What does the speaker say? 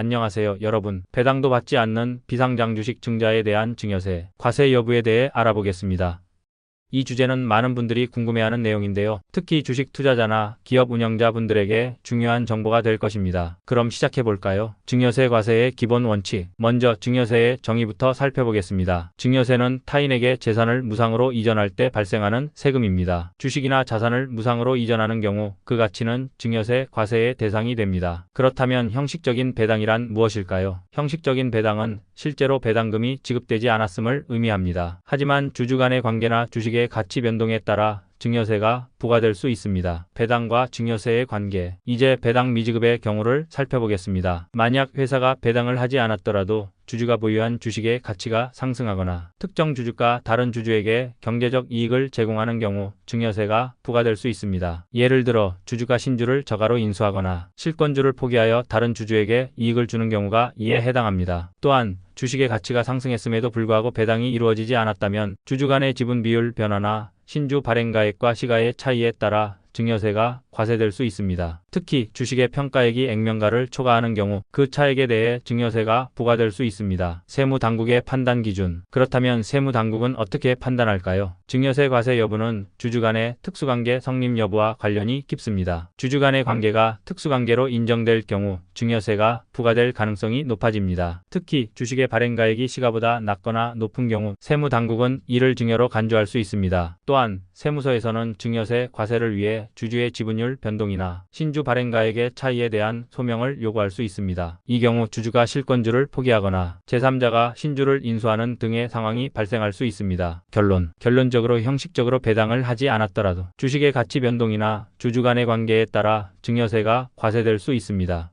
안녕하세요, 여러분. 배당도 받지 않는 비상장 주식 증자에 대한 증여세, 과세 여부에 대해 알아보겠습니다. 이 주제는 많은 분들이 궁금해하는 내용인데요. 특히 주식 투자자나 기업 운영자 분들에게 중요한 정보가 될 것입니다. 그럼 시작해 볼까요? 증여세 과세의 기본 원칙. 먼저 증여세의 정의부터 살펴보겠습니다. 증여세는 타인에게 재산을 무상으로 이전할 때 발생하는 세금입니다. 주식이나 자산을 무상으로 이전하는 경우 그 가치는 증여세 과세의 대상이 됩니다. 그렇다면 형식적인 배당이란 무엇일까요? 형식적인 배당은 실제로 배당금이 지급되지 않았음을 의미합니다. 하지만 주주 간의 관계나 주식의 가치 변동에 따라 증여세가 부과될 수 있습니다. 배당과 증여세의 관계. 이제 배당 미지급의 경우를 살펴보겠습니다. 만약 회사가 배당을 하지 않았더라도 주주가 보유한 주식의 가치가 상승하거나 특정 주주가 다른 주주에게 경제적 이익을 제공하는 경우 증여세가 부과될 수 있습니다. 예를 들어 주주가 신주를 저가로 인수하거나 실권주를 포기하여 다른 주주에게 이익을 주는 경우가 이에 해당합니다. 또한 주식의 가치가 상승했음에도 불구하고 배당이 이루어지지 않았다면 주주 간의 지분 비율 변화나 신주 발행 가액과 시가의 차이에 따라 증여세가 과세될 수 있습니다. 특히 주식의 평가액이 액면가를 초과하는 경우 그 차액에 대해 증여세가 부과될 수 있습니다. 세무 당국의 판단 기준. 그렇다면 세무 당국은 어떻게 판단할까요? 증여세 과세 여부는 주주 간의 특수관계 성립 여부와 관련이 깊습니다. 주주 간의 관계가 특수관계로 인정될 경우 증여세가 부과될 가능성이 높아집니다. 특히 주식의 발행가액이 시가보다 낮거나 높은 경우 세무 당국은 이를 증여로 간주할 수 있습니다. 또한 세무서에서는 증여세 과세를 위해 주주의 지분율 변동이나 신주 발행가액의 차이에 대한 소명을 요구할 수 있습니다. 이 경우 주주가 실권주를 포기하거나 제3자가 신주를 인수하는 등의 상황이 발생할 수 있습니다. 결론. 결론적으로 형식적으로 배당을 하지 않았더라도 주식의 가치 변동이나 주주 간의 관계에 따라 증여세가 과세될 수 있습니다.